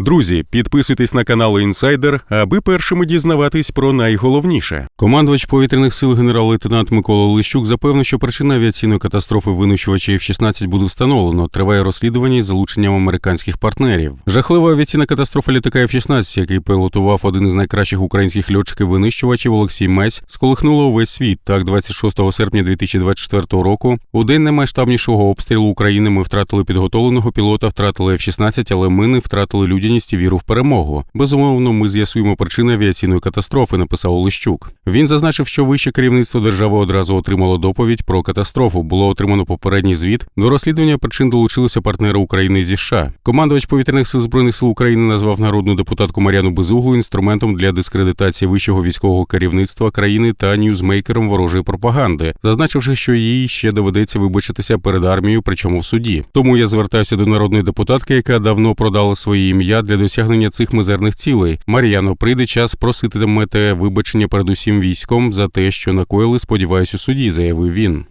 Друзі, підписуйтесь на канал Інсайдер, аби першими дізнаватись про найголовніше. Командувач повітряних сил генерал-лейтенант Микола Лищук запевнив, що причина авіаційної катастрофи винищувача F-16 буде встановлено. Триває розслідування із залученням американських партнерів. Жахлива авіаційна катастрофа літака F-16, який пілотував один із найкращих українських льотчиків-винищувачів Олексій Месь, сколихнула увесь світ. Так, 26 серпня 2024 року, у день наймасштабнішого обстрілу України, ми втратили підготовленого пілота, втратили F-16, але ми не втратили людяність і віру в перемогу. Безумовно, ми з'ясуємо причини авіаційної катастрофи, написав Олещук. Він зазначив, що вище керівництво держави одразу отримало доповідь про катастрофу. Було отримано попередній звіт. До розслідування причин долучилися партнери України зі США. Командувач повітряних сил збройних сил України назвав народну депутатку Мар'яну Безуглу інструментом для дискредитації вищого військового керівництва країни та ньюзмейкером ворожої пропаганди, зазначивши, що їй ще доведеться вибачитися перед армією, причому в суді. Тому я звертаюся до народної депутатки, яка давно продала своє ім'я для досягнення цих мизерних цілей. Мар'яно, прийде час проситимете вибачення перед усім військом за те, що накоїли, сподіваюсь, у суді, заявив він.